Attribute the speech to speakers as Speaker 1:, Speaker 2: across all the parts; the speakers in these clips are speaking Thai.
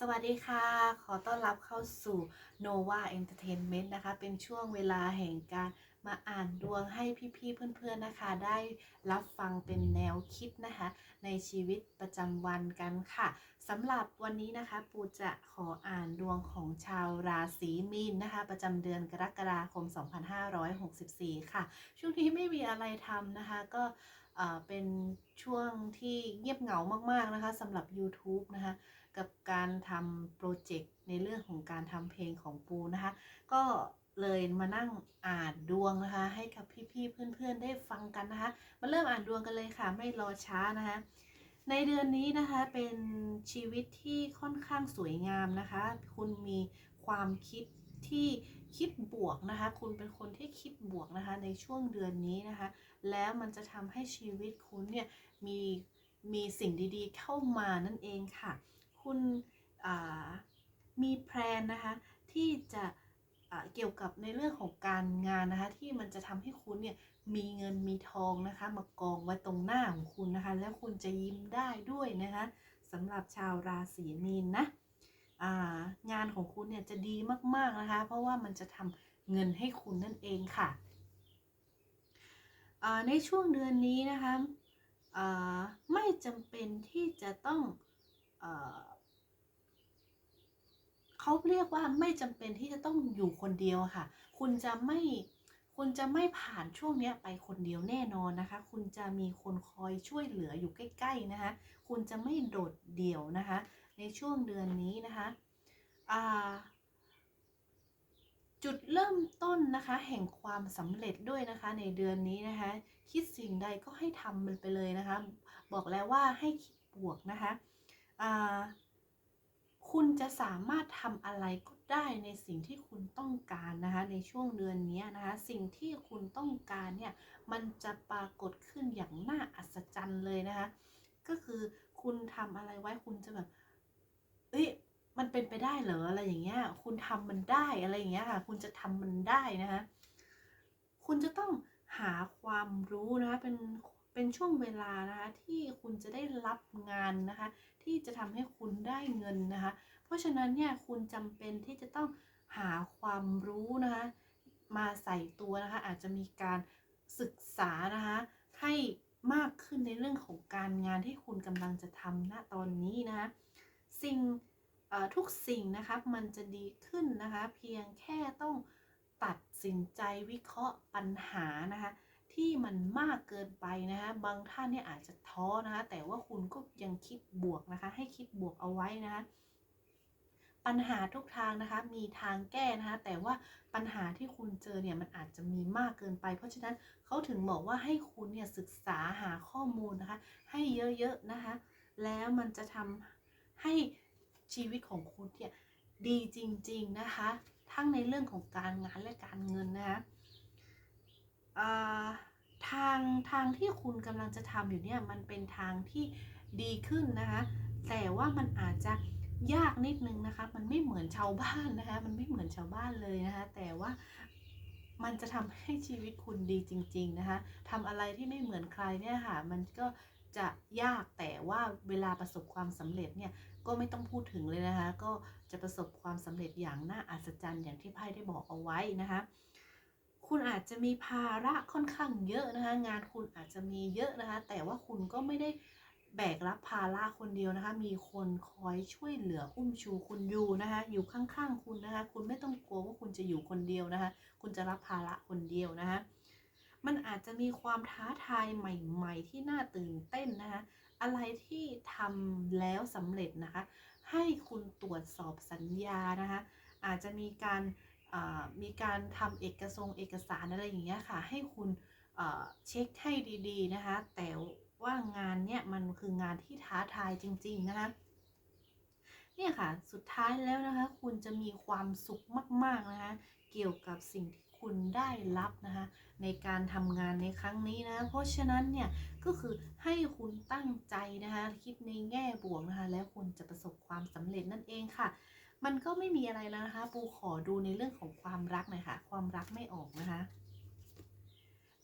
Speaker 1: สวัสดีค่ะ ขอต้อนรับเข้าสู่ Nova Entertainment นะคะ เป็นช่วงเวลาแห่งการมาอ่านดวงให้พี่ๆเพื่อนๆนะคะ ได้รับฟังเป็นแนวคิดนะคะ ในชีวิตประจำวันกันค่ะสำหรับวันนี้นะคะ ปูจะขออ่านดวงของชาวราศีมีนนะคะ ประจำเดือนกรกฎาคม 2564 ค่ะ ช่วงนี้ไม่มีอะไรทำนะคะ ก็เอ่อเป็นช่วงที่เงียบเหงามากๆนะคะสำหรับ YouTube นะคะ กับการทำโปรเจกต์ในเรื่องของการทำเพลงของปูนะคะ ก็เลยมานั่งอ่านดวงนะคะ ให้กับพี่ๆเพื่อนๆได้ฟังกันนะคะ มาเริ่มอ่านดวงกันเลยค่ะ ไม่รอช้านะคะ ในเดือนนี้นะคะเป็นชีวิตที่ค่อนข้างสวยงามนะคะ คุณมีความคิดที่คิดบวกนะคะ คุณเป็นคนที่คิดบวกนะคะ ในช่วงเดือนนี้นะคะ แล้วมันจะทำให้ชีวิตคุณเนี่ยมีมีสิ่งดีๆเข้ามานั่นเองค่ะ คุณมีแพลนนะคะที่จะเกี่ยวกับในเรื่องของการงานนะคะ ที่มันจะทำให้คุณเนี่ยมีเงินมีทองนะคะ มากองไว้ตรงหน้าของคุณนะคะ แล้วคุณจะยิ้มได้ด้วยนะคะสำหรับชาวราศีมีนนะงานของคุณเนี่ยจะดีมากๆนะคะ เพราะว่ามันจะทำเงินให้คุณนั่นเองค่ะในช่วงเดือนนี้นะคะไม่จำเป็นที่จะต้องอ เขาเรียกว่าไม่จำเป็นที่จะต้องอยู่คนเดียวค่ะ คุณจะไม่คุณจะไม่ผ่านช่วงนี้ไปคนเดียวแน่นอนนะคะ คุณจะมีคนคอยช่วยเหลืออยู่ใกล้ๆนะคะ คุณจะไม่โดดเดี่ยวนะคะ ในช่วงเดือนนี้นะคะจุดเริ่มต้นนะคะ แห่งความสำเร็จด้วยนะคะ ในเดือนนี้นะคะ คิดสิ่งใดก็ให้ทำมันไปเลยนะคะ บอกแล้วว่าให้คิดบวกนะคะ คุณจะสามารถทำอะไรก็ได้ในสิ่งที่คุณต้องการนะคะ ในช่วงเดือนนี้นะคะ สิ่งที่คุณต้องการเนี่ย มันจะปรากฏขึ้นอย่างน่าอัศจรรย์เลยนะคะ ก็คือคุณทำอะไรไว้คุณจะแบบเอ้ยมันเป็นไปได้เหรออะไรอย่างเงี้ย คุณทำมันได้อะไรอย่างเงี้ยค่ะ คุณจะทำมันได้นะคะ คุณจะต้องหาความรู้นะคะเป็น เป็นช่วงเวลานะคะที่คุณจะได้รับงานนะคะที่จะทำให้คุณได้เงินนะคะ เพราะฉะนั้นเนี่ยคุณจำเป็นที่จะต้องหาความรู้นะคะมาใส่ตัวนะคะอาจจะมีการศึกษานะคะให้มากขึ้นในเรื่องของการงานที่คุณกำลังจะทำณตอนนี้นะคะสิ่งทุกสิ่งนะคะมันจะดีขึ้นนะคะ เพียงแค่ต้องตัดสินใจวิเคราะห์ปัญหานะคะ ที่มันมากเกินไปนะคะบางท่านเนี่ยอาจจะท้อนะคะแต่ว่าคุณก็ยังคิดบวกนะคะ ให้คิดบวกเอาไว้นะคะปัญหาทุกทางนะคะมีทางแก้นะคะแต่ว่าปัญหาที่คุณเจอเนี่ยมันอาจจะมีมากเกินไป เพราะฉะนั้นเขาถึงบอกว่าให้คุณเนี่ยศึกษาหาข้อมูลนะคะ ให้เยอะๆนะคะ แล้วมันจะทำให้ชีวิตของคุณเนี่ยดีจริง ๆนะคะ ทั้งในเรื่องของการงานและการเงินนะคะอ่างทางที่คุณกำลังจะทำอยู่เนี่ยมันเป็นทางที่ดีขึ้นนะคะ แต่ว่ามันอาจจะยากนิดนึงนะคะ มันไม่เหมือนชาวบ้านนะคะ มันไม่เหมือนชาวบ้านเลยนะคะ แต่ว่ามันจะทำให้ชีวิตคุณดีจริง ๆนะคะทำอะไรที่ไม่เหมือนใครเนี่ยค่ะ มันก็จะยากแต่ว่าเวลาประสบความสำเร็จเนี่ยก็ไม่ต้องพูดถึงเลยนะคะ ก็จะประสบความสำเร็จอย่างน่าอัศจรรย์อย่างที่ไพ่ได้บอกเอาไว้นะคะ คุณอาจจะมีภาระค่อนข้างเยอะนะคะ งานคุณอาจจะมีเยอะนะคะ แต่ว่าคุณก็ไม่ได้แบกรับภาระคนเดียวนะคะ มีคนคอยช่วยเหลืออุ้มชูคุณอยู่นะคะ อยู่ข้างๆคุณนะคะ คุณไม่ต้องกลัวว่าคุณจะอยู่คนเดียวนะคะ คุณจะรับภาระคนเดียวนะคะ มันอาจจะมีความท้าทายใหม่ ๆ ที่น่าตื่นเต้นนะคะ อะไรที่ทำแล้วสำเร็จนะคะ ให้คุณตรวจสอบสัญญานะคะ อาจจะมีการ มีการทำเอกสงเอกสารอะไรอย่างเงี้ยค่ะ ให้คุณเช็คให้ดีๆนะคะ แต่ว่างานเนี่ยมันคืองานที่ท้าทายจริง ๆ นะคะเนี่ยค่ะ สุดท้ายแล้วนะคะ คุณจะมีความสุขมาก ๆ นะคะ เกี่ยวกับสิ่งที่คุณได้รับนะคะ ในการทำงานในครั้งนี้นะ เพราะฉะนั้นเนี่ยก็คือให้คุณตั้งใจนะคะ คิดในแง่บวกนะคะ แล้วคุณจะประสบความสำเร็จนั่นเองค่ะ มันก็ไม่มีอะไรแล้วนะคะ ปูขอดูในเรื่องของความรักหน่อยค่ะ ความรักไม่ออกนะคะ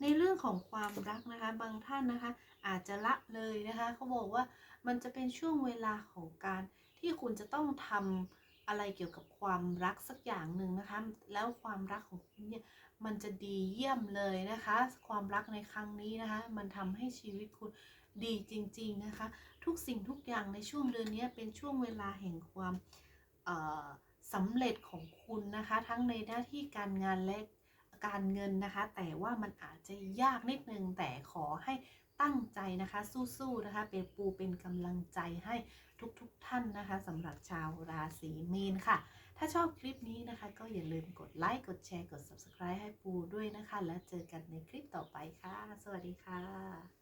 Speaker 1: ในเรื่องของความรักนะคะ บางท่านนะคะ อาจจะละเลยนะคะเขาบอกว่ามันจะเป็นช่วงเวลาของการที่คุณจะต้องทำอะไรเกี่ยวกับความรักสักอย่างหนึ่งนะคะ แล้วความรักของคุณเนี่ยมันจะดีเยี่ยมเลยนะคะ ความรักในครั้งนี้นะคะ มันทำให้ชีวิตคุณดีจริง ๆนะคะ ทุกสิ่งทุกอย่างในช่วงเดือนนี้เป็นช่วงเวลาแห่งความ สำเร็จของคุณนะคะ ทั้งในหน้าที่การงานและการเงินนะคะ แต่ว่ามันอาจจะยากนิดนึงแต่ขอให้ตั้งใจนะคะ สู้ๆนะคะ เป็นปูเป็นกำลังใจให้ทุกๆทท่านนะคะสำหรับชาวราศีมีนค่ะ ถ้าชอบคลิปนี้นะคะ ก็อย่าลืมกดไลค์กดแชร์กด subscribe ให้ปูด้วยนะคะ แล้วเจอกันในคลิปต่อไปค่ะ สวัสดีค่ะ